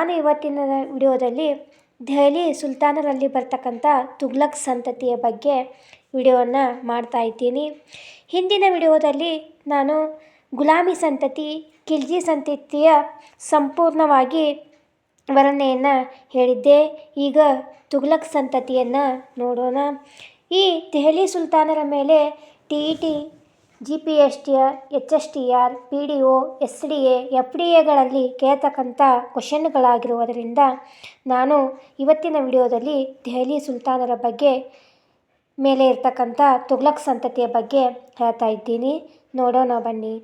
ನಾನು ಇವತ್ತಿನ ವಿಡಿಯೋದಲ್ಲಿ ದೆಹಲಿ ಸುಲ್ತಾನರಲ್ಲಿ ಬರ್ತಕ್ಕಂಥ ತುಗ್ಲಕ್ ಸಂತತಿಯ ಬಗ್ಗೆ ವಿಡಿಯೋವನ್ನು ಮಾಡ್ತಾ ಇದ್ದೀನಿ. ಹಿಂದಿನ ವಿಡಿಯೋದಲ್ಲಿ ನಾನು ಗುಲಾಮಿ ಸಂತತಿ ಖಿಲ್ಜಿ ಸಂತತಿಯ ಸಂಪೂರ್ಣವಾಗಿ ವರ್ಣನೆಯನ್ನು ಹೇಳಿದ್ದೆ. ಈಗ ತುಗ್ಲಕ್ ಸಂತತಿಯನ್ನು ನೋಡೋಣ. ಈ ದೆಹಲಿ ಸುಲ್ತಾನರ ಮೇಲೆ T E T G P S T R H S T R P D O S D A F D ಎಗಳಲ್ಲಿ ಕೇಳ್ತಕ್ಕಂಥ ಕ್ವಶನ್ಗಳಾಗಿರುವುದರಿಂದ ನಾನು ಇವತ್ತಿನ ವಿಡಿಯೋದಲ್ಲಿ ದೆಹಲಿ ಸುಲ್ತಾನರ ಬಗ್ಗೆ, ಮೇಲೆ ಇರ್ತಕ್ಕಂಥ ತುಗ್ಲಕ್ ಸಂತತಿಯ ಬಗ್ಗೆ ಹೇಳ್ತಾ ಇದ್ದೀನಿ. ನೋಡೋಣ ಬನ್ನಿ.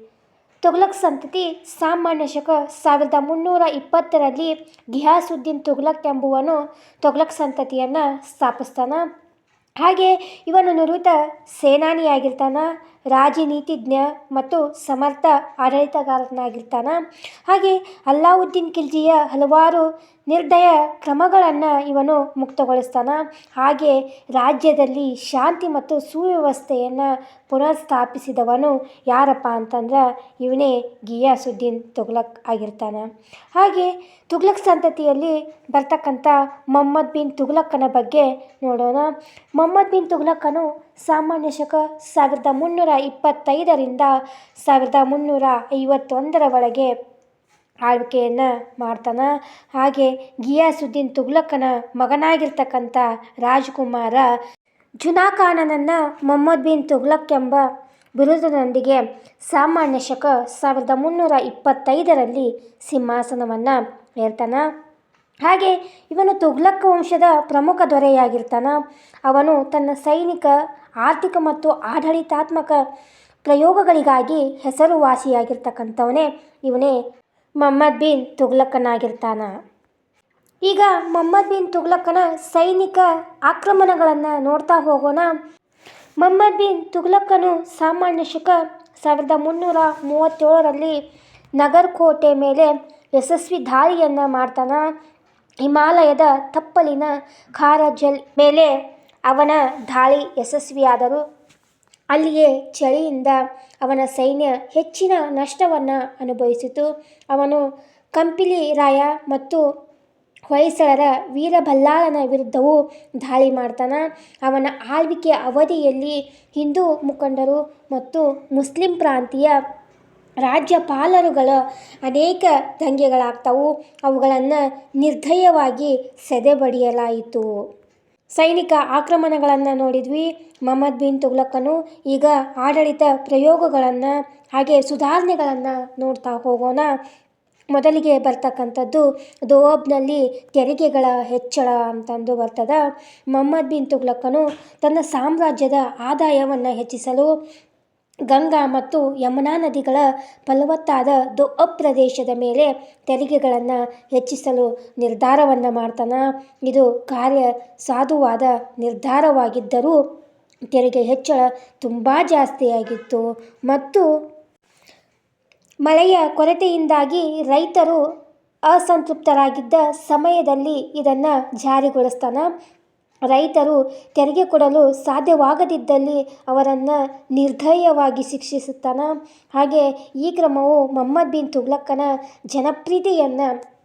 ತುಗ್ಲಕ್ ಸಂತತಿ ಸಾಮಾನ್ಯ ಶಕ ಸಾವಿರದ ಮುನ್ನೂರ ಇಪ್ಪತ್ತರಲ್ಲಿ ಘಿಯಾಸುದ್ದೀನ್ ತುಗ್ಲಕ್ ಎಂಬುವನು ತುಗ್ಲಕ್ ಸಂತತಿಯನ್ನು ಸ್ಥಾಪಿಸ್ತಾನೆ. ಹಾಗೆ ಇವನು ನುರಿತ ಸೇನಾನಿಯಾಗಿರ್ತಾನೆ. ರಾಜನೀತಿಜ್ಞ ಮತ್ತು ಸಮರ್ಥ ಆಡಳಿತಗಾರನಾಗಿರ್ತಾನೆ. ಹಾಗೆ ಅಲ್ಲಾವುದ್ದೀನ್ ಖಿಲ್ಜಿಯ ಹಲವಾರು ನಿರ್ದಯ ಕ್ರಮಗಳನ್ನು ಇವನು ಮುಕ್ತಗೊಳಿಸ್ತಾನೆ. ಹಾಗೆ ರಾಜ್ಯದಲ್ಲಿ ಶಾಂತಿ ಮತ್ತು ಸುವ್ಯವಸ್ಥೆಯನ್ನು ಪುನಃಸ್ಥಾಪಿಸಿದವನು ಯಾರಪ್ಪ ಅಂತಂದ್ರೆ ಇವನೇ ಗಿಯಾಸುದ್ದೀನ್ ತುಗ್ಲಕ್ ಆಗಿರ್ತಾನೆ. ಹಾಗೆ ತುಗ್ಲಕ್ ಸಂತತಿಯಲ್ಲಿ ಬರ್ತಕ್ಕಂಥ ಮೊಹಮ್ಮದ್ ಬಿನ್ ತುಗ್ಲಕ್ಕನ ಬಗ್ಗೆ ನೋಡೋಣ. ಮೊಹಮ್ಮದ್ ಬಿನ್ ತುಗ್ಲಕ್ಕನು ಸಾಮಾನ್ಯ ಶಕ ಸಾವಿರದ ಮುನ್ನೂರ ಇಪ್ಪತ್ತೈದರಿಂದ ಸಾವಿರದ ಮುನ್ನೂರ ಐವತ್ತೊಂದರ ಒಳಗೆ ಆಳ್ವಿಕೆಯನ್ನು ಮಾಡ್ತಾನೆ. ಹಾಗೆ ಗಿಯಾಸುದ್ದೀನ್ ತುಗ್ಲಕ್ಕನ ಮಗನಾಗಿರ್ತಕ್ಕಂಥ ರಾಜಕುಮಾರ ಜುನಾಖಾನನನ್ನು ಮೊಹಮ್ಮದ್ ಬಿನ್ ತುಗ್ಲಕ್ ಎಂಬ ಬಿರುದನೊಂದಿಗೆ ಸಾಮಾನ್ಯ ಶಕ ಸಾವಿರದ ಮುನ್ನೂರ ಇಪ್ಪತ್ತೈದರಲ್ಲಿ ಸಿಂಹಾಸನವನ್ನು ಏರ್ತಾನೆ. ಹಾಗೆ ಇವನು ತುಗ್ಲಕ್ ವಂಶದ ಪ್ರಮುಖ ದೊರೆಯಾಗಿರ್ತಾನೆ. ಅವನು ತನ್ನ ಸೈನಿಕ, ಆರ್ಥಿಕ ಮತ್ತು ಆಡಳಿತಾತ್ಮಕ ಪ್ರಯೋಗಗಳಿಗಾಗಿ ಹೆಸರುವಾಸಿಯಾಗಿರ್ತಕ್ಕಂಥವನೇ. ಇವನೇ ಮೊಹಮ್ಮದ್ ಬಿನ್ ತುಗ್ಲಕ್ಕನಾಗಿರ್ತಾನ ಈಗ ಮೊಹಮ್ಮದ್ ಬಿನ್ ತುಗ್ಲಕ್ಕನ ಸೈನಿಕ ಆಕ್ರಮಣಗಳನ್ನು ನೋಡ್ತಾ ಹೋಗೋಣ. ಮಹಮ್ಮದ್ ಬಿನ್ ತುಗ್ಲಕ್ಕನು ಸಾಮಾನ್ಯ ಶಕ ಸಾವಿರದ ಮುನ್ನೂರ ಮೂವತ್ತೇಳರಲ್ಲಿ ನಗರ್ ಕೋಟೆ ಮೇಲೆ ಯಶಸ್ವಿ ದಾಳಿಯನ್ನು ಮಾಡ್ತಾನ. ಹಿಮಾಲಯದ ತಪ್ಪಲಿನ ಖಾರಜಲ್ ಮೇಲೆ ಅವನ ದಾಳಿ ಯಶಸ್ವಿಯಾದರೂ. ಅಲ್ಲಿಯೇ ಚಳಿಯಿಂದ ಅವನ ಸೈನ್ಯ ಹೆಚ್ಚಿನ ನಷ್ಟವನ್ನು ಅನುಭವಿಸಿತು. ಅವನು ಕಂಪಿಲಿ ರಾಯ ಮತ್ತು ಹೊಯ್ಸಳರ ವೀರಬಲ್ಲಾಳನ ವಿರುದ್ಧವೂ ದಾಳಿ ಮಾಡ್ತಾನೆ. ಅವನ ಆಳ್ವಿಕೆಯ ಅವಧಿಯಲ್ಲಿ ಹಿಂದೂ ಮುಖಂಡರು ಮತ್ತು ಮುಸ್ಲಿಂ ಪ್ರಾಂತೀಯ ರಾಜ್ಯಪಾಲರುಗಳ ಅನೇಕ ದಂಗೆಗಳಾಗ್ತವು. ಅವುಗಳನ್ನು ನಿರ್ದಯವಾಗಿ ಸದೆಬಡಿಯಲಾಯಿತು. ಸೈನಿಕ ಆಕ್ರಮಣಗಳನ್ನು ನೋಡಿದ್ವಿ. ಮಹಮ್ಮದ್ ಬಿನ್ ತುಗ್ಲಕ್ಕನು ಈಗ ಆಡಳಿತ ಪ್ರಯೋಗಗಳನ್ನು ಹಾಗೆ ಸುಧಾರಣೆಗಳನ್ನು ನೋಡ್ತಾ ಹೋಗೋಣ. ಮೊದಲಿಗೆ ಬರ್ತಕ್ಕಂಥದ್ದು ದೋವಾಬ್ನಲ್ಲಿ ತೆರಿಗೆಗಳ ಹೆಚ್ಚಳ ಅಂತಂದು ಬರ್ತದ. ಮೊಹಮ್ಮದ್ ಬಿನ್ ತುಗ್ಲಕ್ಕನು ತನ್ನ ಸಾಮ್ರಾಜ್ಯದ ಆದಾಯವನ್ನು ಹೆಚ್ಚಿಸಲು ಗಂಗಾ ಮತ್ತು ಯಮುನಾ ನದಿಗಳ ಫಲವತ್ತಾದ ದೊಅ ಪ್ರದೇಶದ ಮೇಲೆ ತೆರಿಗೆಗಳನ್ನು ಹೆಚ್ಚಿಸಲು ನಿರ್ಧಾರವನ್ನು ಮಾಡ್ತಾನೆ. ಇದು ಕಾರ್ಯ ಸಾಧುವಾದ ನಿರ್ಧಾರವಾಗಿದ್ದರೂ ತೆರಿಗೆ ಹೆಚ್ಚಳ ತುಂಬ ಜಾಸ್ತಿಯಾಗಿತ್ತು. ಮತ್ತು ಮಳೆಯ ಕೊರತೆಯಿಂದಾಗಿ ರೈತರು ಅಸಂತೃಪ್ತರಾಗಿದ್ದ ಸಮಯದಲ್ಲಿ ಇದನ್ನು ಜಾರಿಗೊಳಿಸ್ತಾನೆ. ರೈತರು ತೆರಿಗೆ ಕೊಡಲು ಸಾಧ್ಯವಾಗದಿದ್ದಲ್ಲಿ ಅವರನ್ನು ನಿರ್ದಯವಾಗಿ ಶಿಕ್ಷಿಸುತ್ತಾನೆ. ಹಾಗೆ ಈ ಕ್ರಮವು ಮೊಹಮ್ಮದ್ ಬಿನ್ ತುಗ್ಲಕ್ಕನ ಜನಪ್ರಿಯತೆಯನ್ನು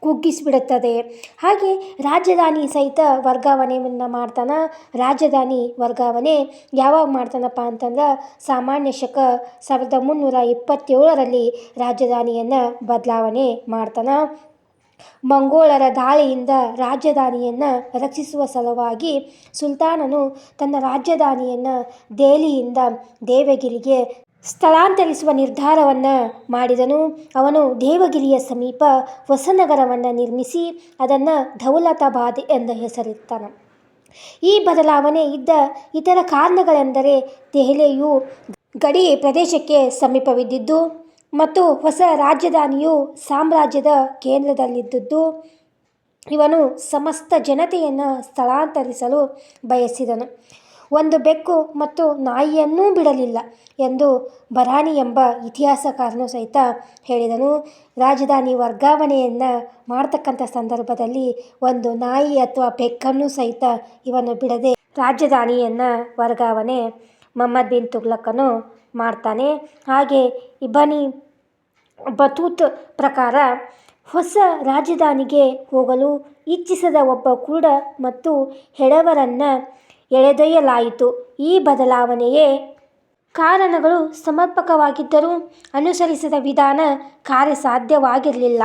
ಕುಗ್ಗಿಸಿಬಿಡುತ್ತದೆ. ಹಾಗೆ ರಾಜಧಾನಿ ಸಹಿತ ವರ್ಗಾವಣೆಯನ್ನು ಮಾಡ್ತಾನೆ. ರಾಜಧಾನಿ ವರ್ಗಾವಣೆ ಯಾವಾಗ ಮಾಡ್ತಾನಪ್ಪ ಅಂತಂದ್ರೆ ಸಾಮಾನ್ಯ ಶಕ ಸಾವಿರದ ಮುನ್ನೂರ ಇಪ್ಪತ್ತೇಳರಲ್ಲಿ ರಾಜಧಾನಿಯನ್ನು ಬದಲಾವಣೆ ಮಾಡ್ತಾನೆ. ಮಂಗೋಳರ ದಾಳಿಯಿಂದ ರಾಜಧಾನಿಯನ್ನು ರಕ್ಷಿಸುವ ಸಲುವಾಗಿ ಸುಲ್ತಾನನು ತನ್ನ ರಾಜಧಾನಿಯನ್ನು ದೆಹಲಿಯಿಂದ ದೇವಗಿರಿಗೆ ಸ್ಥಳಾಂತರಿಸುವ ನಿರ್ಧಾರವನ್ನು ಮಾಡಿದನು. ಅವನು ದೇವಗಿರಿಯ ಸಮೀಪ ಹೊಸನಗರವನ್ನು ನಿರ್ಮಿಸಿ ಅದನ್ನು ಧೌಲತಾಬಾದ್ ಎಂದು ಹೆಸರಿತ್ತನು ಈ ಬದಲಾವಣೆ ಇದ್ದ ಇತರ ಕಾರಣಗಳೆಂದರೆ ದೆಹಲಿಯು ಗಡಿ ಪ್ರದೇಶಕ್ಕೆ ಸಮೀಪವಿದ್ದಿದ್ದು ಮತ್ತು ಹೊಸ ರಾಜಧಾನಿಯು ಸಾಮ್ರಾಜ್ಯದ ಕೇಂದ್ರದಲ್ಲಿದ್ದುದು ಇವನು ಸಮಸ್ತ ಜನತೆಯನ್ನು ಸ್ಥಳಾಂತರಿಸಲು ಬಯಸಿದನು. ಒಂದು ಬೆಕ್ಕು ಮತ್ತು ನಾಯಿಯನ್ನೂ ಬಿಡಲಿಲ್ಲ ಎಂದು ಬರಾನಿ ಎಂಬ ಇತಿಹಾಸಕಾರನು ಸಹಿತ ಹೇಳಿದನು. ರಾಜಧಾನಿ ವರ್ಗಾವಣೆಯನ್ನು ಮಾಡ್ತಕ್ಕಂಥ ಸಂದರ್ಭದಲ್ಲಿ ಒಂದು ನಾಯಿ ಅಥವಾ ಬೆಕ್ಕನ್ನು ಸಹಿತ ಇವನು ಬಿಡದೆ ರಾಜಧಾನಿಯನ್ನು ವರ್ಗಾವಣೆ, ಮೊಹಮ್ಮದ್ ಬಿನ್ ತುಘಲಕ್ಕನು ಮಾಡ್ತಾನೆ. ಹಾಗೆ ಇಬನಿ ಬತೂತ್ ಪ್ರಕಾರ ಹೊಸ ರಾಜಧಾನಿಗೆ ಹೋಗಲು ಇಚ್ಛಿಸದ ಒಬ್ಬ ಕುರುಡ ಮತ್ತು ಹೆಡವರನ್ನು ಎಳೆದೊಯ್ಯಲಾಯಿತು. ಈ ಬದಲಾವಣೆಯೇ ಕಾರಣಗಳು ಸಮರ್ಪಕವಾಗಿದ್ದರೂ ಅನುಸರಿಸಿದ ವಿಧಾನ ಕಾರ್ಯಸಾಧ್ಯವಾಗಿರಲಿಲ್ಲ.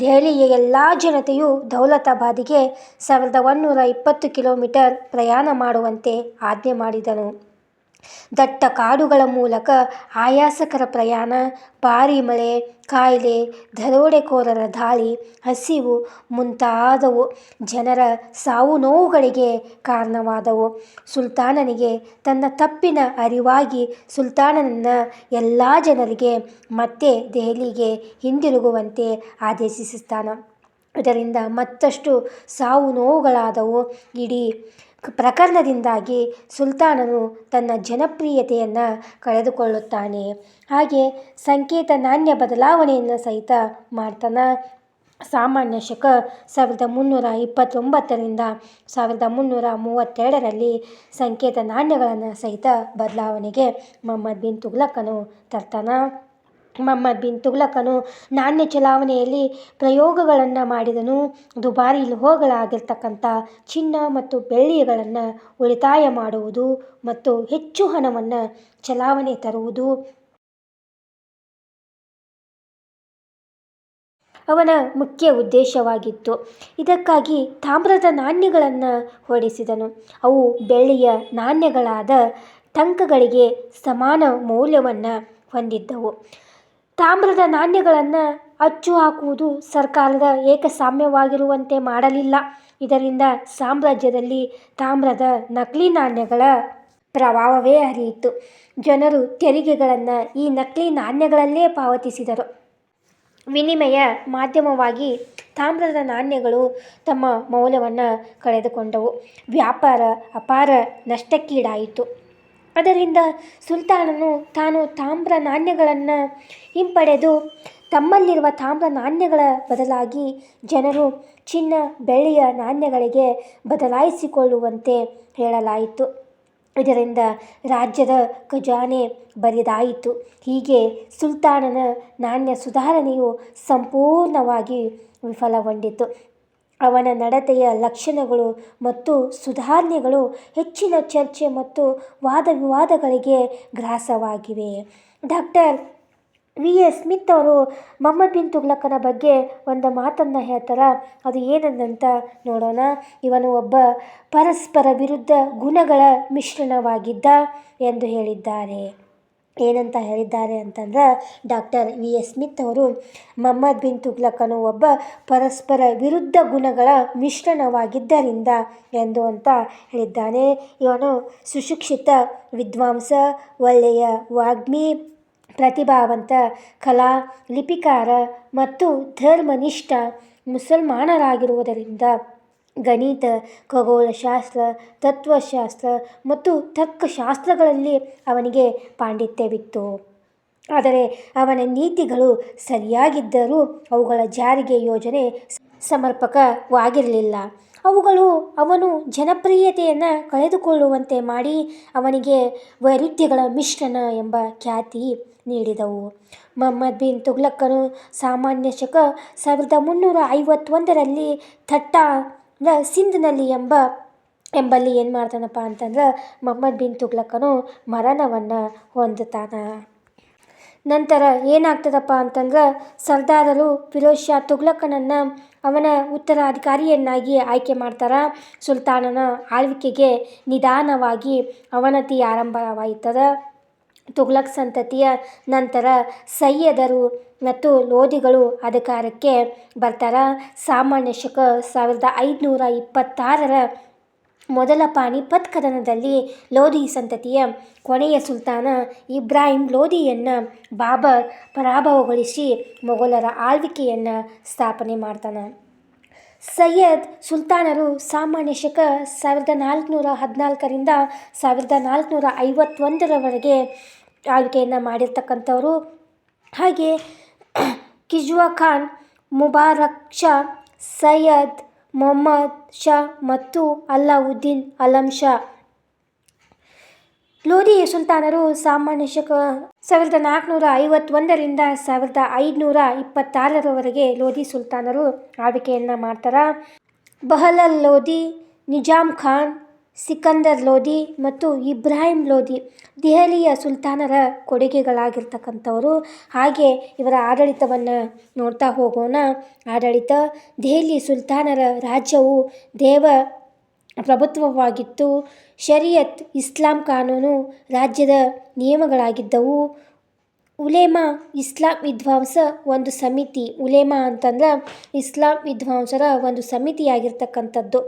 ದೆಹಲಿಯ ಎಲ್ಲ ಜನತೆಯು ದೌಲತಾಬಾದಿಗೆ ಸಾವಿರದ ಒಂದುನೂರ ಇಪ್ಪತ್ತು ಕಿಲೋಮೀಟರ್ ಪ್ರಯಾಣ ಮಾಡುವಂತೆ ಆಜ್ಞೆ ಮಾಡಿದನು. ದಟ್ಟ ಕಾಡುಗಳ ಮೂಲಕ ಆಯಾಸಕರ ಪ್ರಯಾಣ, ಭಾರೀ ಮಳೆ, ಕಾಯಿಲೆ, ದರೋಡೆಕೋರರ ದಾಳಿ, ಹಸಿವು ಮುಂತಾದವು ಜನರ ಸಾವು ನೋವುಗಳಿಗೆ ಕಾರಣವಾದವು. ಸುಲ್ತಾನನಿಗೆ ತನ್ನ ತಪ್ಪಿನ ಅರಿವಾಗಿ ಸುಲ್ತಾನನನ್ನು ಎಲ್ಲ ಜನರಿಗೆ ಮತ್ತೆ ದೆಹಲಿಗೆ ಹಿಂದಿರುಗುವಂತೆ ಆದೇಶಿಸುತ್ತಾನೆ ಇದರಿಂದ ಮತ್ತಷ್ಟು ಸಾವು ನೋವುಗಳಾದವು ಇಡೀ ಪ್ರಕರಣದಿಂದಾಗಿ ಸುಲ್ತಾನನು ತನ್ನ ಜನಪ್ರಿಯತೆಯನ್ನು ಕಳೆದುಕೊಳ್ಳುತ್ತಾನೆ. ಹಾಗೆ ಸಂಕೇತ ನಾಣ್ಯ ಬದಲಾವಣೆಯನ್ನು ಸಹಿತ ಮಾಡ್ತಾನೆ ಸಾಮಾನ್ಯ ಶಕ ಸಾವಿರದ ಮುನ್ನೂರ ಇಪ್ಪತ್ತೊಂಬತ್ತರಿಂದ ಸಾವಿರದ ಮುನ್ನೂರ ಮೂವತ್ತೆರಡರಲ್ಲಿ ಸಂಕೇತ ನಾಣ್ಯಗಳನ್ನು ಸಹಿತ ಬದಲಾವಣೆಗೆ ಮೊಹಮ್ಮದ್ ಬಿನ್ ತುಗ್ಲಕನು ತರ್ತಾನೆ. ಮೊಹಮ್ಮದ್ ಬಿನ್ ತುಘಲಕನು ನಾಣ್ಯ ಚಲಾವಣೆಯಲ್ಲಿ ಪ್ರಯೋಗಗಳನ್ನು ಮಾಡಿದನು. ದುಬಾರಿ ಲೋಹಗಳಾಗಿರ್ತಕ್ಕಂಥ ಚಿನ್ನ ಮತ್ತು ಬೆಳ್ಳಿಗಳನ್ನು ಉಳಿತಾಯ ಮಾಡುವುದು ಮತ್ತು ಹೆಚ್ಚು ಹಣವನ್ನು ಚಲಾವಣೆ ತರುವುದು. ಅವನ ಮುಖ್ಯ ಉದ್ದೇಶವಾಗಿತ್ತು. ಇದಕ್ಕಾಗಿ ತಾಮ್ರದ ನಾಣ್ಯಗಳನ್ನು ಹೊರಡಿಸಿದನು ಅವು ಬೆಳ್ಳಿಯ ನಾಣ್ಯಗಳಾದ ಟಂಕಗಳಿಗೆ ಸಮಾನ ಮೌಲ್ಯವನ್ನು ಹೊಂದಿದ್ದವು. ತಾಮ್ರದ ನಾಣ್ಯಗಳನ್ನು ಅಚ್ಚು ಹಾಕುವುದು ಸರ್ಕಾರದ ಏಕಸಾಮ್ಯವಾಗಿರುವಂತೆ ಮಾಡಲಿಲ್ಲ. ಇದರಿಂದ ಸಾಮ್ರಾಜ್ಯದಲ್ಲಿ ತಾಮ್ರದ ನಕಲಿ ನಾಣ್ಯಗಳ ಪ್ರಭಾವವೇ ಹರಿಯಿತು. ಜನರು ತೆರಿಗೆಗಳನ್ನು ಈ ನಕಲಿ ನಾಣ್ಯಗಳಲ್ಲೇ ಪಾವತಿಸಿದರು. ವಿನಿಮಯ ಮಾಧ್ಯಮವಾಗಿ ತಾಮ್ರದ ನಾಣ್ಯಗಳು ತಮ್ಮ ಮೌಲ್ಯವನ್ನು ಕಳೆದುಕೊಂಡವು. ವ್ಯಾಪಾರ ಅಪಾರ ನಷ್ಟಕ್ಕೀಡಾಯಿತು. ಅದರಿಂದ ಸುಲ್ತಾನನು ತಾನು ತಾಮ್ರ ನಾಣ್ಯಗಳನ್ನು ಹಿಂಪಡೆದು ತಮ್ಮಲ್ಲಿರುವ ತಾಮ್ರ ನಾಣ್ಯಗಳ ಬದಲಾಗಿ ಜನರು ಚಿನ್ನ, ಬೆಳ್ಳಿಯ ನಾಣ್ಯಗಳಿಗೆ ಬದಲಾಯಿಸಿಕೊಳ್ಳುವಂತೆ ಹೇಳಲಾಯಿತು. ಇದರಿಂದ ರಾಜ್ಯದ ಖಜಾನೆ ಬರಿದಾಯಿತು. ಹೀಗೆ ಸುಲ್ತಾನನ ನಾಣ್ಯ ಸುಧಾರಣೆಯು ಸಂಪೂರ್ಣವಾಗಿ ವಿಫಲಗೊಂಡಿತು. ಅವನ ನಡತೆಯ ಲಕ್ಷಣಗಳು ಮತ್ತು ಸುಧಾರಣೆಗಳು ಹೆಚ್ಚಿನ ಚರ್ಚೆ ಮತ್ತು ವಾದ ವಿವಾದಗಳಿಗೆ ಗ್ರಾಸವಾಗಿವೆ. Doctor V. ಎಸ್. ಸ್ಮಿತ್ ಅವರು ಮೊಹಮ್ಮದ್ ಬಿನ್ ತುಗ್ಲಕ್ಕನ ಬಗ್ಗೆ ಒಂದು ಮಾತನ್ನು ಹೇಳ್ತಾರೆ. ಅದು ಏನಂದಂತ ನೋಡೋಣ. ಇವನು ಒಬ್ಬ ಪರಸ್ಪರ ವಿರುದ್ಧ ಗುಣಗಳ ಮಿಶ್ರಣವಾಗಿದ್ದ ಎಂದು ಹೇಳಿದ್ದಾರೆ. ಏನಂತ ಹೇಳಿದ್ದಾರೆ ಅಂತಂದ್ರೆ ಡಾಕ್ಟರ್ ವಿ ಎಸ್ ಸ್ಮಿತ್ ಅವರು, ಮಹಮ್ಮದ್ ಬಿನ್ ತುಘಲಕನು ಒಬ್ಬ ಪರಸ್ಪರ ವಿರುದ್ಧ ಗುಣಗಳ ಮಿಶ್ರಣವಾಗಿದ್ದರಿಂದ ಎಂದು ಅಂತ ಹೇಳಿದ್ದಾನೆ. ಇವನು ಸುಶಿಕ್ಷಿತ, ವಿದ್ವಾಂಸ, ಒಳ್ಳೆಯ ವಾಗ್ಮಿ, ಪ್ರತಿಭಾವಂತ ಕಲಾ ಲಿಪಿಕಾರ ಮತ್ತು ಧರ್ಮನಿಷ್ಠ, ಮುಸಲ್ಮಾನರಾಗಿರುವುದರಿಂದ ಗಣಿತ ಖಗೋಳಶಾಸ್ತ್ರ ತತ್ವಶಾಸ್ತ್ರ ಮತ್ತು ತರ್ಕಶಾಸ್ತ್ರಗಳಲ್ಲಿ ಅವನಿಗೆ ಪಾಂಡಿತ್ಯವಿತ್ತು. ಆದರೆ ಅವನ ನೀತಿಗಳು ಸರಿಯಾಗಿದ್ದರೂ ಅವುಗಳ ಜಾರಿಗೆ ಯೋಜನೆ ಸಮರ್ಪಕವಾಗಿರಲಿಲ್ಲ. ಅವುಗಳು ಅವನು ಜನಪ್ರಿಯತೆಯನ್ನು ಕಳೆದುಕೊಳ್ಳುವಂತೆ ಮಾಡಿ ಅವನಿಗೆ ವೈರುಧ್ಯಗಳ ಮಿಶ್ರಣ ಎಂಬ ಖ್ಯಾತಿ ನೀಡಿದವು. ಮೊಹಮ್ಮದ್ ಬಿನ್ ತುಗ್ಲಕ್ಕನು ಸಾಮಾನ್ಯ ಶಕ ಸಾವಿರದ ಮುನ್ನೂರ ಐವತ್ತೊಂದರಲ್ಲಿ ಥಟ್ಟಾ ಸಿಂಧ್ನಲ್ಲಿ ಎಂಬ, ಎಂಬಲ್ಲಿ ಏನು ಮಾಡ್ತಾನಪ್ಪ ಅಂತಂದ್ರೆ ಮೊಹಮ್ಮದ್ ಬಿನ್ ತುಗ್ಲಕ್ಕನು ಮರಣವನ್ನು ಹೊಂದುತ್ತಾನೆ. ನಂತರ ಏನಾಗ್ತದಪ್ಪ ಅಂತಂದ್ರೆ ಸರ್ದಾರರು ಫಿರೋಜ್ ಶಾ ತುಗ್ಲಕ್ಕನನ್ನು ಅವನ ಉತ್ತರಾಧಿಕಾರಿಯನ್ನಾಗಿ ಆಯ್ಕೆ ಮಾಡ್ತಾರೆ. ಸುಲ್ತಾನನ ಆಳ್ವಿಕೆಗೆ ನಿಧಾನವಾಗಿ ಅವನತಿ ಆರಂಭವಾಯ್ತದ. ತುಘಲಕ್ ಸಂತತಿಯ ನಂತರ ಸೈಯದರು ಮತ್ತು ಲೋಧಿಗಳು ಅಧಿಕಾರಕ್ಕೆ ಬರ್ತಾರೆ. ಸಾಮಾನ್ಯ ಶಕ ಸಾವಿರದ ಐದುನೂರ ಇಪ್ಪತ್ತಾರರ ಮೊದಲ ಪಾಣಿಪತ್ ಕದನದಲ್ಲಿ ಲೋಧಿ ಸಂತತಿಯ ಕೊನೆಯ ಸುಲ್ತಾನ ಇಬ್ರಾಹಿಂ ಲೋಧಿಯನ್ನು ಬಾಬರ್ ಪರಾಭವಗೊಳಿಸಿ ಮೊಘಲರ ಆಳ್ವಿಕೆಯನ್ನು ಸ್ಥಾಪನೆ ಮಾಡ್ತಾನೆ. ಸೈಯದ್ ಸುಲ್ತಾನರು ಸಾಮಾನ್ಯ ಶಕ ಸಾವಿರದ ನಾಲ್ಕುನೂರ ಹದಿನಾಲ್ಕರಿಂದ ಸಾವಿರದ ನಾಲ್ಕುನೂರ ಐವತ್ತೊಂದರವರೆಗೆ ಆಳ್ವಿಕೆಯನ್ನು ಮಾಡಿರ್ತಕ್ಕಂಥವರು. ಹಾಗೆ ಕಿಜ್ವಾ ಖಾನ್, ಮುಬಾರಕ್ ಶಾ, ಸೈಯದ್ ಮೊಹಮ್ಮದ್ ಶಾ ಮತ್ತು ಅಲ್ಲಾವುದ್ದೀನ್ ಅಲಂ ಶಾ ಲೋಧಿ ಸುಲ್ತಾನರು ಸಾಮಾನ್ಯ ಶಕ ಸಾವಿರದ ನಾಲ್ಕುನೂರ ಐವತ್ತೊಂದರಿಂದ ಸಾವಿರದ ಐದುನೂರ ಇಪ್ಪತ್ತಾರರವರೆಗೆ ಲೋಧಿ ಸುಲ್ತಾನರು ಆಳ್ವಿಕೆಯನ್ನು ಮಾಡ್ತಾರೆ. ಬಹಲಲ್ ಲೋಧಿ ನಿಜಾಮ್ ಖಾನ್, ಸಿಕಂದರ್ ಲೋಧಿ ಮತ್ತು ಇಬ್ರಾಹಿಂ ಲೋಧಿ ದೆಹಲಿಯ ಸುಲ್ತಾನರ ಕೊಡುಗೆಗಳಾಗಿರ್ತಕ್ಕಂಥವರು. ಹಾಗೆ ಇವರ ಆಡಳಿತವನ್ನು ನೋಡ್ತಾ ಹೋಗೋಣ. ಆಡಳಿತ, ದೆಹಲಿ ಸುಲ್ತಾನರ ರಾಜ್ಯವು ದೇವ ಪ್ರಭುತ್ವವಾಗಿತ್ತು. ಶರಿಯತ್ ಇಸ್ಲಾಂ ಕಾನೂನು ರಾಜ್ಯದ ನಿಯಮಗಳಾಗಿದ್ದವು. ಉಲೇಮಾ ಇಸ್ಲಾಂ ವಿದ್ವಾಂಸ ಒಂದು ಸಮಿತಿ. ಉಲೇಮಾ ಅಂತಂದ್ರೆ ಇಸ್ಲಾಂ ವಿದ್ವಾಂಸರ ಒಂದು ಸಮಿತಿಯಾಗಿರ್ತಕ್ಕಂಥದ್ದು.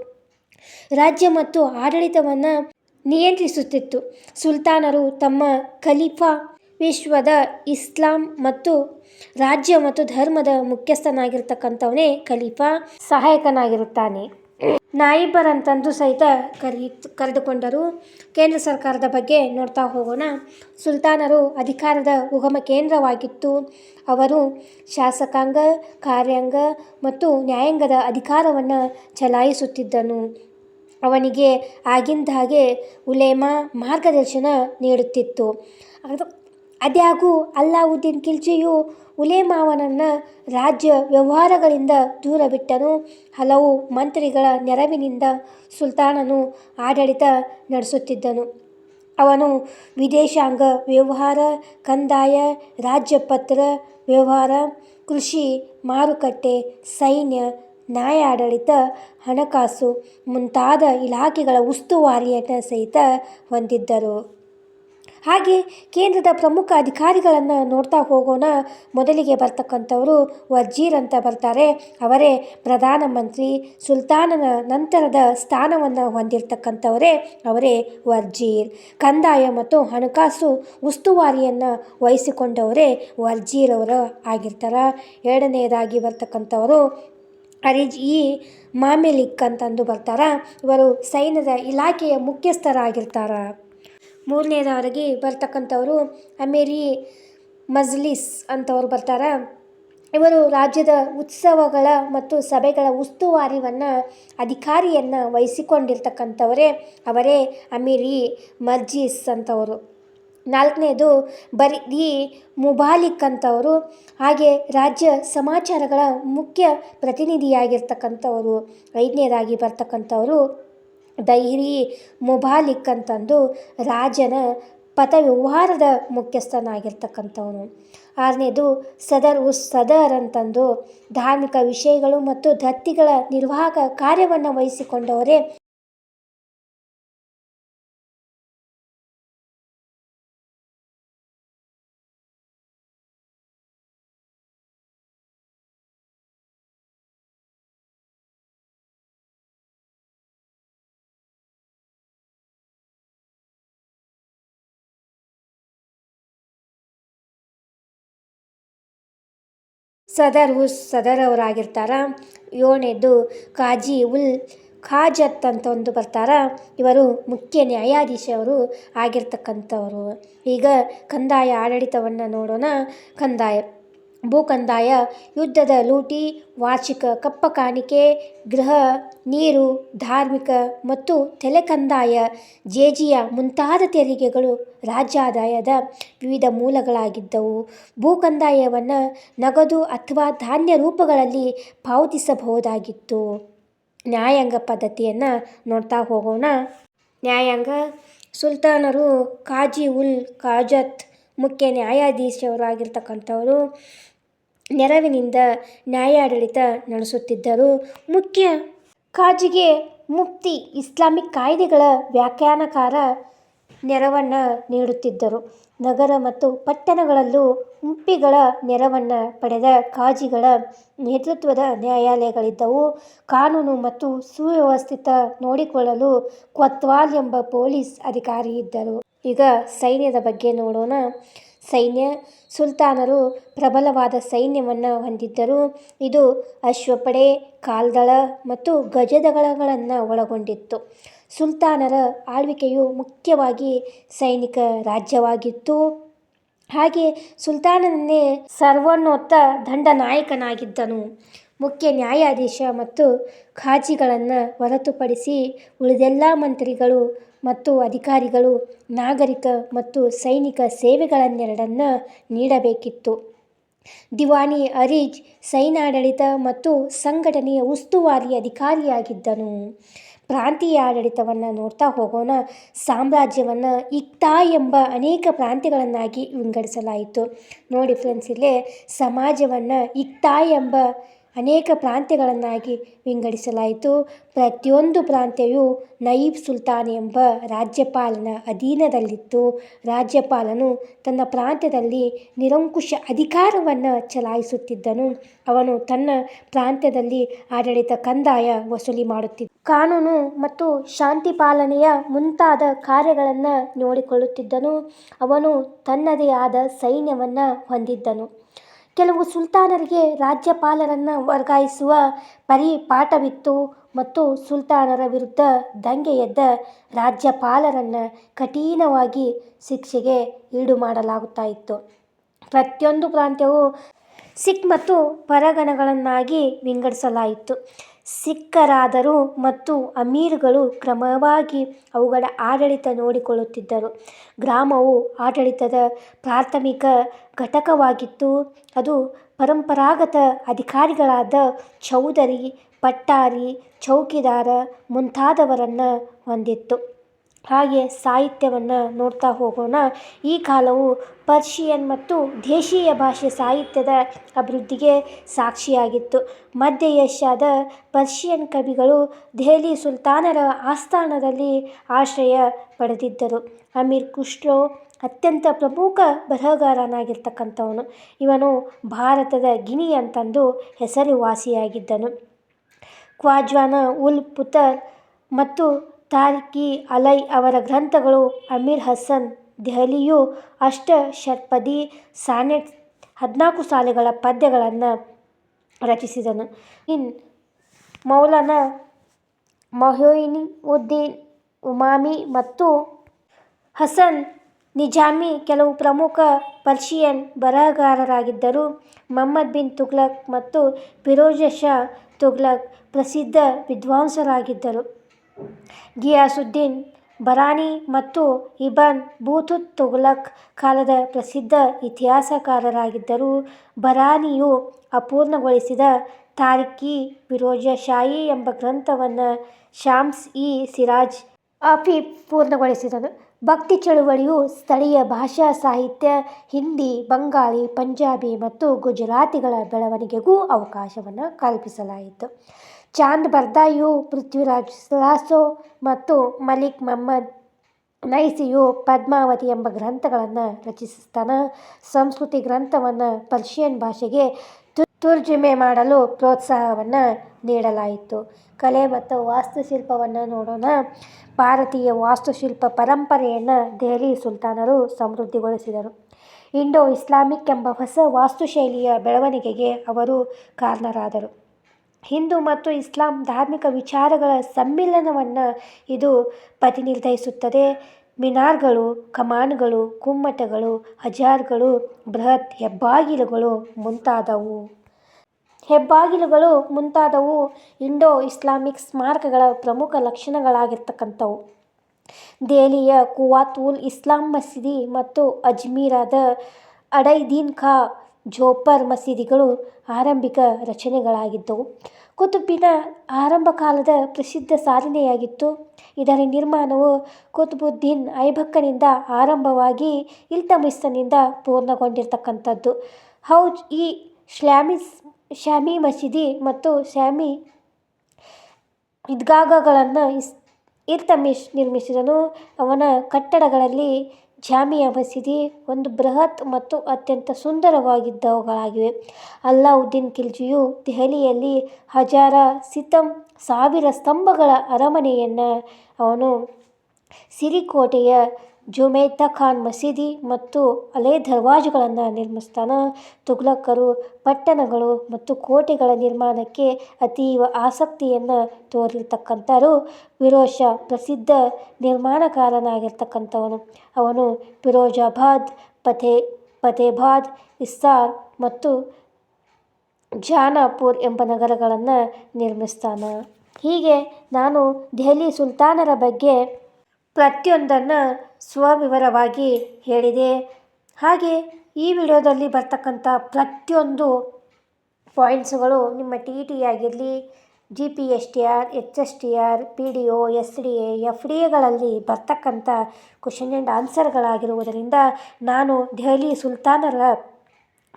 ರಾಜ್ಯ ಮತ್ತು ಆಡಳಿತವನ್ನು ನಿಯಂತ್ರಿಸುತ್ತಿತ್ತು. ಸುಲ್ತಾನರು ತಮ್ಮ ಖಲೀಫಾ ವಿಶ್ವದ ಇಸ್ಲಾಂ ಮತ್ತು ರಾಜ್ಯ ಮತ್ತು ಧರ್ಮದ ಮುಖ್ಯಸ್ಥನಾಗಿರ್ತಕ್ಕಂಥವನೇ ಖಲೀಫಾ ಸಹಾಯಕನಾಗಿರುತ್ತಾನೆ. ನಾಯಿಬರಂತಂದು ಸಹಿತ ಕರಿ ಕರೆದುಕೊಂಡರು. ಕೇಂದ್ರ ಸರ್ಕಾರದ ಬಗ್ಗೆ ನೋಡ್ತಾ ಹೋಗೋಣ. ಸುಲ್ತಾನರು ಅಧಿಕಾರದ ಉಗಮ ಕೇಂದ್ರವಾಗಿತ್ತು. ಅವರು ಶಾಸಕಾಂಗ, ಕಾರ್ಯಾಂಗ ಮತ್ತು ನ್ಯಾಯಾಂಗದ ಅಧಿಕಾರವನ್ನು ಚಲಾಯಿಸುತ್ತಿದ್ದನು. ಅವನಿಗೆ ಆಗಿಂದಾಗೆ ಉಲೇಮಾ ಮಾರ್ಗದರ್ಶನ ನೀಡುತ್ತಿತ್ತು. ಅದು ಆದಾಗ್ಯೂ ಅಲ್ಲಾವುದ್ದೀನ್ ಖಿಲ್ಜಿಯು ಉಲೇಮಾವನನ್ನು ರಾಜ್ಯ ವ್ಯವಹಾರಗಳಿಂದ ದೂರ ಬಿಟ್ಟನು. ಹಲವು ಮಂತ್ರಿಗಳ ನೆರವಿನಿಂದ ಸುಲ್ತಾನನು ಆಡಳಿತ ನಡೆಸುತ್ತಿದ್ದನು. ಅವನು ವಿದೇಶಾಂಗ ವ್ಯವಹಾರ, ಕಂದಾಯ, ರಾಜ್ಯಪತ್ರ ವ್ಯವಹಾರ, ಕೃಷಿ, ಮಾರುಕಟ್ಟೆ, ಸೈನ್ಯ, ನ್ಯಾಯಾಡಳಿತ, ಹಣಕಾಸು ಮುಂತಾದ ಇಲಾಖೆಗಳ ಉಸ್ತುವಾರಿಯನ್ನು ಸಹಿತ ಹೊಂದಿದ್ದರು. ಹಾಗೆ ಕೇಂದ್ರದ ಪ್ರಮುಖ ಅಧಿಕಾರಿಗಳನ್ನು ನೋಡ್ತಾ ಹೋಗೋಣ. ಮೊದಲಿಗೆ ಬರ್ತಕ್ಕಂಥವರು ವಜೀರ್ ಅಂತ ಬರ್ತಾರೆ. ಅವರೇ ಪ್ರಧಾನಮಂತ್ರಿ. ಸುಲ್ತಾನನ ನಂತರದ ಸ್ಥಾನವನ್ನು ಹೊಂದಿರತಕ್ಕಂಥವರೇ ಅವರೇ ವರ್ಜೀರ್ ಕಂದಾಯ ಮತ್ತು ಹಣಕಾಸು ಉಸ್ತುವಾರಿಯನ್ನು ವಹಿಸಿಕೊಂಡವರೇ ವರ್ಜೀರ್ ಅವರು ಆಗಿರ್ತಾರೆ. ಎರಡನೆಯದಾಗಿ ಬರ್ತಕ್ಕಂಥವರು ಅರಿಜ್ ಈ ಮಾಮೆಲಿಕ್ ಅಂತಂದು ಬರ್ತಾರ. ಇವರು ಸೈನ್ಯದ ಇಲಾಖೆಯ ಮುಖ್ಯಸ್ಥರಾಗಿರ್ತಾರೆ. ಮೂರನೇದವರೆಗೆ ಬರ್ತಕ್ಕಂಥವರು ಅಮೇರಿ ಮಜ್ಲಿಸ್ ಅಂತವ್ರು ಬರ್ತಾರೆ. ಇವರು ರಾಜ್ಯದ ಉತ್ಸವಗಳ ಮತ್ತು ಸಭೆಗಳ ಉಸ್ತುವಾರಿವನ್ನು, ಅಧಿಕಾರಿಯನ್ನು ವಹಿಸಿಕೊಂಡಿರ್ತಕ್ಕಂಥವರೇ ಅವರೇ ಅಮೀರಿ ಮರ್ಜಿಸ್ ಅಂತವರು. ನಾಲ್ಕನೇದು ಬರೀ ಮುಬಾಲಿಕ್ ಅಂತವರು. ಹಾಗೆ ರಾಜ್ಯ ಸಮಾಚಾರಗಳ ಮುಖ್ಯ ಪ್ರತಿನಿಧಿಯಾಗಿರ್ತಕ್ಕಂಥವರು. ಐದನೇದಾಗಿ ಬರ್ತಕ್ಕಂಥವರು ದೈರಿ ಮುಬಾಲಿಕ್ ಅಂತಂದು ರಾಜನ ಪಥವ್ಯವಹಾರದ ಮುಖ್ಯಸ್ಥನಾಗಿರ್ತಕ್ಕಂಥವನು. ಆರನೇದು, ಸದರ್ ಉಸ್ ಸದರ್ ಅಂತಂದು ಧಾರ್ಮಿಕ ವಿಷಯಗಳು ಮತ್ತು ದತ್ತಿಗಳ ನಿರ್ವಾಹಕ ಕಾರ್ಯವನ್ನು ವಹಿಸಿಕೊಂಡವರೇ ಸದರ್ ಉಸ್ ಸದರ್ ಅವರಾಗಿರ್ತಾರೆ ಏಳನೇದು ಕಾಜಿ ಉಲ್ ಖಾಜತ್ ಅಂತ ಒಂದು ಬರ್ತಾರ. ಇವರು ಮುಖ್ಯ ನ್ಯಾಯಾಧೀಶವರು ಆಗಿರ್ತಕ್ಕಂಥವರು. ಈಗ ಕಂದಾಯ ಆಡಳಿತವನ್ನು ನೋಡೋಣ. ಕಂದಾಯ ಭೂ ಕಂದಾಯ ಯುದ್ಧದ ಲೂಟಿ, ವಾರ್ಷಿಕ ಕಪ್ಪ ಕಾಣಿಕೆ, ಗೃಹ, ನೀರು, ಧಾರ್ಮಿಕ ಮತ್ತು ತೆಲೆ ಕಂದಾಯ ಜೇಜಿಯ ಮುಂತಾದ ತೆರಿಗೆಗಳು ರಾಜ್ಯಾದಾಯದ ವಿವಿಧ ಮೂಲಗಳಾಗಿದ್ದವು. ಭೂ ಕಂದಾಯವನ್ನು ನಗದು ಅಥವಾ ಧಾನ್ಯ ರೂಪಗಳಲ್ಲಿ ಪಾವತಿಸಬಹುದಾಗಿತ್ತು. ನ್ಯಾಯಾಂಗ ಪದ್ಧತಿಯನ್ನು ನೋಡ್ತಾ ಹೋಗೋಣ. ನ್ಯಾಯಾಂಗ ಸುಲ್ತಾನರು ಕಾಜಿ ಉಲ್ ಕಾಜತ್ ಮುಖ್ಯ ನ್ಯಾಯಾಧೀಶರಾಗಿರ್ತಕ್ಕಂಥವರು. ನೆರವಿನಿಂದ ನ್ಯಾಯಾಡಳಿತ ನಡೆಸುತ್ತಿದ್ದರು ಮುಖ್ಯ ಕಾಜಿಗೆ ಮುಫ್ತಿ ಇಸ್ಲಾಮಿಕ್ ಕಾಯ್ದೆಗಳ ವ್ಯಾಖ್ಯಾನಕಾರ ನೆರವನ್ನು ನೀಡುತ್ತಿದ್ದರು. ನಗರ ಮತ್ತು ಪಟ್ಟಣಗಳಲ್ಲೂ ಉಂಪಿಗಳ ನೆರವನ್ನು ಪಡೆದ ಕಾಜಿಗಳ ನೇತೃತ್ವದ ನ್ಯಾಯಾಲಯಗಳಿದ್ದವು. ಕಾನೂನು ಮತ್ತು ಸುವ್ಯವಸ್ಥಿತ ನೋಡಿಕೊಳ್ಳಲು ಕೊತ್ವಾಲ್ ಎಂಬ ಪೊಲೀಸ್ ಅಧಿಕಾರಿ ಇದ್ದರು. ಈಗ ಸೈನ್ಯದ ಬಗ್ಗೆ ನೋಡೋಣ. ಸೈನ್ಯ ಸುಲ್ತಾನರು ಪ್ರಬಲವಾದ ಸೈನ್ಯವನ್ನು ಹೊಂದಿದ್ದರು. ಇದು ಅಶ್ವಪಡೆ, ಕಾಲ್ದಳ ಮತ್ತು ಗಜದಳಗಳನ್ನು ಒಳಗೊಂಡಿತ್ತು. ಸುಲ್ತಾನರ ಆಳ್ವಿಕೆಯು ಮುಖ್ಯವಾಗಿ ಸೈನಿಕ ರಾಜ್ಯವಾಗಿತ್ತು. ಹಾಗೆ ಸುಲ್ತಾನನೇ ಸರ್ವೋನ್ನತ ದಂಡನಾಯಕನಾಗಿದ್ದನು. ಮುಖ್ಯ ನ್ಯಾಯಾಧೀಶ ಮತ್ತು ಖಾಜಿಗಳನ್ನು ಹೊರತುಪಡಿಸಿ ಉಳಿದೆಲ್ಲ ಮಂತ್ರಿಗಳು ಮತ್ತು ಅಧಿಕಾರಿಗಳು ನಾಗರಿಕ ಮತ್ತು ಸೈನಿಕ ಸೇವೆಗಳನ್ನೆರಡನ್ನ ನೀಡಬೇಕಿತ್ತು. ದಿವಾನಿ ಅರೀಜ್ ಸೈನ್ಯಾಡಳಿತ ಮತ್ತು ಸಂಘಟನೆಯ ಉಸ್ತುವಾರಿ ಅಧಿಕಾರಿಯಾಗಿದ್ದನು. ಪ್ರಾಂತೀಯ ಆಡಳಿತವನ್ನು ನೋಡ್ತಾ ಹೋಗೋಣ. ಸಾಮ್ರಾಜ್ಯವನ್ನು ಇಕ್ತಾ ಎಂಬ ಅನೇಕ ಪ್ರಾಂತ್ಯಗಳನ್ನಾಗಿ ವಿಂಗಡಿಸಲಾಯಿತು. ನೋಡಿ ಫ್ರೆಂಡ್ಸ್ ಇಲ್ಲೇ ಸಮಾಜವನ್ನು ಇಕ್ತಾ ಎಂಬ ಅನೇಕ ಪ್ರಾಂತ್ಯಗಳನ್ನಾಗಿ ವಿಂಗಡಿಸಲಾಯಿತು. ಪ್ರತಿಯೊಂದು ಪ್ರಾಂತ್ಯವು ನಯೀಬ್ ಸುಲ್ತಾನ್ ಎಂಬ ರಾಜ್ಯಪಾಲನ ಅಧೀನದಲ್ಲಿತ್ತು. ರಾಜ್ಯಪಾಲನು ತನ್ನ ಪ್ರಾಂತ್ಯದಲ್ಲಿ ನಿರಂಕುಶ ಅಧಿಕಾರವನ್ನು ಚಲಾಯಿಸುತ್ತಿದ್ದನು. ಅವನು ತನ್ನ ಪ್ರಾಂತ್ಯದಲ್ಲಿ ಆಡಳಿತ ಕಂದಾಯ ವಸೂಲಿ ಮಾಡುತ್ತಿದ್ದ. ಕಾನೂನು ಮತ್ತು ಶಾಂತಿಪಾಲನೆಯ ಮುಂತಾದ ಕಾರ್ಯಗಳನ್ನು ನೋಡಿಕೊಳ್ಳುತ್ತಿದ್ದನು. ಅವನು ತನ್ನದೇ ಆದ ಸೈನ್ಯವನ್ನು ಹೊಂದಿದ್ದನು. ಕೆಲವು ಸುಲ್ತಾನರಿಗೆ ರಾಜ್ಯಪಾಲರನ್ನು ವರ್ಗಾಯಿಸುವ ಪರಿಪಾಠವಿತ್ತು ಮತ್ತು ಸುಲ್ತಾನರ ವಿರುದ್ಧ ದಂಗೆ ಎದ್ದ ರಾಜ್ಯಪಾಲರನ್ನು ಕಠಿಣವಾಗಿ ಶಿಕ್ಷೆಗೆ ಈಡು ಈಡುಮಾಡಲಾಗುತ್ತಿತ್ತು. ಪ್ರತಿಯೊಂದು ಪ್ರಾಂತ್ಯವು ಸಿಖ್ ಮತ್ತು ಪರಗಣಗಳನ್ನಾಗಿ ವಿಂಗಡಿಸಲಾಯಿತು. ಸಿಖ್ಖರಾದರು ಮತ್ತು ಅಮೀರ್ಗಳು ಕ್ರಮವಾಗಿ ಅವುಗಳ ಆಡಳಿತ ನೋಡಿಕೊಳ್ಳುತ್ತಿದ್ದರು. ಗ್ರಾಮವು ಆಡಳಿತದ ಪ್ರಾಥಮಿಕ ಘಟಕವಾಗಿತ್ತು. ಅದು ಪರಂಪರಾಗತ ಅಧಿಕಾರಿಗಳಾದ ಚೌಧರಿ, ಪಟ್ಟಾರಿ ಚೌಕಿದಾರ ಮುಂತಾದವರನ್ನು ಹೊಂದಿತ್ತು. ಹಾಗೆ ಸಾಹಿತ್ಯವನ್ನು ನೋಡ್ತಾ ಹೋಗೋಣ. ಈ ಕಾಲವು ಪರ್ಷಿಯನ್ ಮತ್ತು ದೇಶೀಯ ಭಾಷೆ ಸಾಹಿತ್ಯದ ಅಭಿವೃದ್ಧಿಗೆ ಸಾಕ್ಷಿಯಾಗಿತ್ತು. ಮಧ್ಯ ಏಷ್ಯಾದ ಪರ್ಷಿಯನ್ ಕವಿಗಳು ದೆಹಲಿ ಸುಲ್ತಾನರ ಆಸ್ಥಾನದಲ್ಲಿ ಆಶ್ರಯ ಪಡೆದಿದ್ದರು. ಅಮೀರ್ ಖುಷ್ರೋ ಅತ್ಯಂತ ಪ್ರಮುಖ ಬರಹಗಾರನಾಗಿರ್ತಕ್ಕಂಥವನು ಇವನು ಭಾರತದ ಗಿನಿ ಅಂತಂದು ಹೆಸರುವಾಸಿಯಾಗಿದ್ದನು. ಕ್ವಾಜ್ವಾನ ಉಲ್ ಪುತರ್ ಮತ್ತು ತಾರಿಖ್-ಇ ಅಲೈ ಅವರ ಗ್ರಂಥಗಳು ಅಮೀರ್ ಹಸನ್, ದೆಹಲಿಯು ಅಷ್ಟ ಷಟ್ಪದಿ ಸಾನೆಟ್ ಹದಿನಾಲ್ಕು ಸಾಲುಗಳ ಪದ್ಯಗಳನ್ನು ರಚಿಸಿದನು. ಇನ್ ಮೌಲಾನಾ ಉದ್ದೀನ್ ಉಮಾಮಿ ಮತ್ತು ಹಸನ್ ನಿಜಾಮಿ ಕೆಲವು ಪ್ರಮುಖ ಪರ್ಷಿಯನ್ ಬರಹಗಾರರಾಗಿದ್ದರು. ಮಹಮ್ಮದ್ ಬಿನ್ ತುಘ್ಲಕ್ ಮತ್ತು ಫಿರೋಜ ಶಾ ತುಘ್ಲಕ್ ಪ್ರಸಿದ್ಧ ವಿದ್ವಾಂಸರಾಗಿದ್ದರು. ಘಿಯಾಸುದ್ದೀನ್ ಬರಾನಿ ಮತ್ತು ಇಬನ್ ಬತೂತ ತುಘಲಕ್ ಕಾಲದ ಪ್ರಸಿದ್ಧ ಇತಿಹಾಸಕಾರರಾಗಿದ್ದರು. ಬರಾನಿಯು ಅಪೂರ್ಣಗೊಳಿಸಿದ ತಾರಿಖ್-ಇ-ಫಿರೋಜಷಾಹಿ ಎಂಬ ಗ್ರಂಥವನ್ನು ಶಾಮ್ಸ್ ಇ ಸಿರಾಜ್ ಅಫೀಫ್ ಪೂರ್ಣಗೊಳಿಸಿದನು. ಭಕ್ತಿ ಚಳುವಳಿಯು ಸ್ಥಳೀಯ ಭಾಷಾ ಸಾಹಿತ್ಯ, ಹಿಂದಿ, ಬಂಗಾಳಿ, ಪಂಜಾಬಿ ಮತ್ತು ಗುಜರಾತಿಗಳ ಬೆಳವಣಿಗೆಗೂ ಅವಕಾಶವನ್ನು ಕಲ್ಪಿಸಲಾಯಿತು. ಚಾಂದ್ ಬರ್ದಾಯು, ಪೃಥ್ವಿರಾಜ್ ಸಲಾಸೋ ಮತ್ತು ಮಲಿಕ್ ಮಹಮ್ಮದ್ ನೈಸಿಯು ಪದ್ಮಾವತಿ ಎಂಬ ಗ್ರಂಥಗಳನ್ನು ರಚಿಸಿದನು. ಸಂಸ್ಕೃತಿ ಗ್ರಂಥವನ್ನು ಪರ್ಷಿಯನ್ ಭಾಷೆಗೆ ತುರ್ಜುಮೆ ಮಾಡಲು ಪ್ರೋತ್ಸಾಹವನ್ನು ನೀಡಲಾಯಿತು. ಕಲೆ ಮತ್ತು ವಾಸ್ತುಶಿಲ್ಪವನ್ನು ನೋಡೋಣ. ಭಾರತೀಯ ವಾಸ್ತುಶಿಲ್ಪ ಪರಂಪರೆಯನ್ನು ದೆಹಲಿ ಸುಲ್ತಾನರು ಸಮೃದ್ಧಿಗೊಳಿಸಿದರು. ಇಂಡೋ-ಇಸ್ಲಾಮಿಕ್ ಎಂಬ ಹೊಸ ವಾಸ್ತುಶೈಲಿಯ ಬೆಳವಣಿಗೆಗೆ ಅವರು ಕಾರಣರಾದರು. ಹಿಂದೂ ಮತ್ತು ಇಸ್ಲಾಂ ಧಾರ್ಮಿಕ ವಿಚಾರಗಳ ಸಮ್ಮಿಲನವನ್ನು ಇದು ಪ್ರತಿನಿಧಿಸುತ್ತದೆ. ಮಿನಾರ್ಗಳು, ಕಮಾನುಗಳು, ಗುಮ್ಮಟಗಳು, ಹಜಾರ್ಗಳು ಬೃಹತ್ ಹೆಬ್ಬಾಗಿಲುಗಳು ಮುಂತಾದವು. ಹೆಬ್ಬಾಗಿಲುಗಳು ಮುಂತಾದವು ಇಂಡೋ-ಇಸ್ಲಾಮಿಕ್ ಸ್ಮಾರಕಗಳ ಪ್ರಮುಖ ಲಕ್ಷಣಗಳಾಗಿರ್ತಕ್ಕಂಥವು ದೆಹಲಿಯ ಕುವಾತ್ ಉಲ್ ಇಸ್ಲಾಂ ಮಸೀದಿ ಮತ್ತು ಅಜ್ಮೀರದ ಅಡೈದೀನ್ ಖಾ ಝೋಪರ್ ಮಸೀದಿಗಳು ಆರಂಭಿಕ ರಚನೆಗಳಾಗಿದ್ದವು. ಕುತುಬಿನ ಆರಂಭ ಕಾಲದ ಪ್ರಸಿದ್ಧ ಸಾಧನೆಯಾಗಿತ್ತು. ಇದರ ನಿರ್ಮಾಣವು ಕುತುಬುದ್ದೀನ್ ಐಬಕ್ಕನಿಂದ ಆರಂಭವಾಗಿ ಇಲ್ತಮಿಶನಿಂದ ಪೂರ್ಣಗೊಂಡಿರ್ತಕ್ಕಂಥದ್ದು ಹೌಜ್ ಈ ಶ್ಲಾಮಿಸ್ ಶಾಮಿ ಮಸೀದಿ ಮತ್ತು ಶಾಮಿ ಇಸ್ ಇರ್ತಮಿಶ್ ನಿರ್ಮಿಸಿದನು. ಅವನ ಕಟ್ಟಡಗಳಲ್ಲಿ ಜಾಮಿಯಾ ಮಸೀದಿ ಒಂದು ಬೃಹತ್ ಮತ್ತು ಅತ್ಯಂತ ಸುಂದರವಾಗಿದ್ದವುಗಳಾಗಿವೆ. ಅಲ್ಲಾವುದ್ದೀನ್ ಖಿಲ್ಜಿಯು ದೆಹಲಿಯಲ್ಲಿ ಹಜಾರ ಸಿತಂ ಸಾವಿರ ಸ್ತಂಭಗಳ ಅರಮನೆಯನ್ನು ಅವನು ಸಿರಿ ಜುಮೈದಾ ಖಾನ್ ಮಸೀದಿ ಮತ್ತು ಅಲೆ ದರ್ವಾಜುಗಳನ್ನು ನಿರ್ಮಿಸ್ತಾನ. ತುಗ್ಲಕ್ಕರು ಪಟ್ಟಣಗಳು ಮತ್ತು ಕೋಟೆಗಳ ನಿರ್ಮಾಣಕ್ಕೆ ಅತೀವ ಆಸಕ್ತಿಯನ್ನು ತೋರಿರ್ತಕ್ಕಂಥರು. ಫಿರೋಜ್ ಷಾ ಪ್ರಸಿದ್ಧ ನಿರ್ಮಾಣಕಾರನಾಗಿರ್ತಕ್ಕಂಥವನು. ಅವನು ಫಿರೋಜಾಬಾದ್, ಫತೇಬಾದ್, ಇಸ್ಸಾರ್ ಮತ್ತು ಜಾನಾಪುರ್ ಎಂಬ ನಗರಗಳನ್ನು ನಿರ್ಮಿಸ್ತಾನ. ಹೀಗೆ ನಾನು ದೆಹಲಿ ಸುಲ್ತಾನರ ಬಗ್ಗೆ ಪ್ರತಿಯೊಂದನ್ನು ಸ್ವವಿವರವಾಗಿ ಹೇಳಿದೆ. ಹಾಗೆ ಈ ವಿಡಿಯೋದಲ್ಲಿ ಬರ್ತಕ್ಕಂಥ ಪ್ರತಿಯೊಂದು ಪಾಯಿಂಟ್ಸ್ಗಳು ನಿಮ್ಮ ಟಿ ಟಿ ಆಗಿರಲಿ, G P S T R, H S T R, P D O, S D A, F D ಎಗಳಲ್ಲಿ ಬರ್ತಕ್ಕಂಥ ಕ್ವಶನ್ ಆ್ಯಂಡ್ ಆನ್ಸರ್ಗಳಾಗಿರುವುದರಿಂದ ನಾನು ದೆಹಲಿ ಸುಲ್ತಾನರ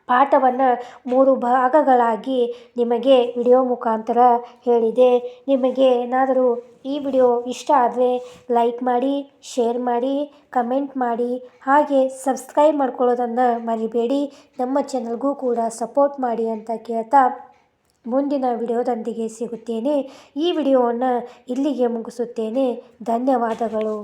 ಪಾಠವನ್ನು ಮೂರು ಭಾಗಗಳಾಗಿ ನಿಮಗೆ ವಿಡಿಯೋ ಮುಖಾಂತರ ಹೇಳಿದೆ. ನಿಮಗೆ ಏನಾದರೂ ಈ ವಿಡಿಯೋ ಇಷ್ಟ ಆದರೆ ಲೈಕ್ ಮಾಡಿ, ಶೇರ್ ಮಾಡಿ, ಕಮೆಂಟ್ ಮಾಡಿ, ಹಾಗೆ ಸಬ್ಸ್ಕ್ರೈಬ್ ಮಾಡ್ಕೊಳ್ಳೋದನ್ನು ಮರಿಬೇಡಿ. ನಮ್ಮ ಚಾನಲ್ಗೂ ಕೂಡ ಸಪೋರ್ಟ್ ಮಾಡಿ ಅಂತ ಕೇಳ್ತಾ ಮುಂದಿನ ವಿಡಿಯೋದೊಂದಿಗೆ ಸಿಗುತ್ತೇನೆ. ಈ ವಿಡಿಯೋವನ್ನು ಇಲ್ಲಿಗೆ ಮುಗಿಸುತ್ತೇನೆ. ಧನ್ಯವಾದಗಳು.